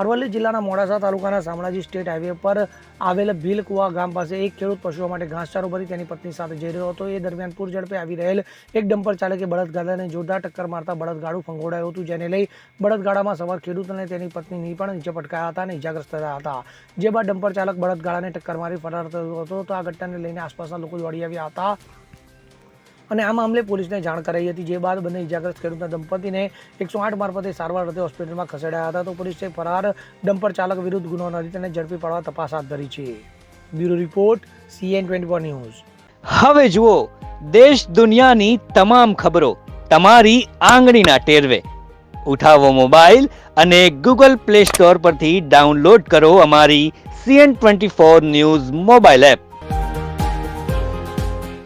અરવલ્લી જિલ્લાના મોડાસા તાલુકાના Shamlaji state highway પર આવેલ ભીલકુવા ગામ પાસે એક ખેડૂત પશુઓ માટે ઘાસચારો ભરી તેની પત્ની સાથે જઈ રહ્યો હતો. એ દરમિયાન પૂર ઝડપે આવી રહેલ એક ડમ્પર ચાલકે બળદગાડાને જોરદાર ટક્કર મારતા બળદગાડું ફંગોડાયું હતું, જેને લઈ બળદગાડામાં સવાર ખેડૂત અને તેની પત્નીની પણ નીચે પટકાયા હતા અને ઇજાગ્રસ્ત થયા હતા. જે બાદ ડમ્પર ચાલક બળદગાડાને ટક્કર મારી ફરાર થયો હતો. તો આ ઘટનાને લઈને આસપાસના લોકો દોડી આવ્યા હતા. અને આ મામલે પોલીસને જાણ કરાઈ હતી. જે બાદ બંને ઇજાગ્રસ્ત ખેડૂતના દંપતીને એકસો આઠ મારફતે સારવાર અર્થે હોસ્પિટલમાં ખસેડાયા હતા. તો પોલીસે ફરાર ડમ્પર ચાલક વિરુદ્ધ ગુનો નોંધી તેને ઝડપી પાડવા તપાસ હાથ ધરી છે. Bureau report CN twenty news. હવે જુઓ, દેશ દુનિયાની તમામ ખબરો તમારી આંગળીના ટેરવે. ઉઠાવો મોબાઈલ અને ગૂગલ પ્લે સ્ટોર પરથી ડાઉનલોડ કરો અમારી CN twenty four news mobile app.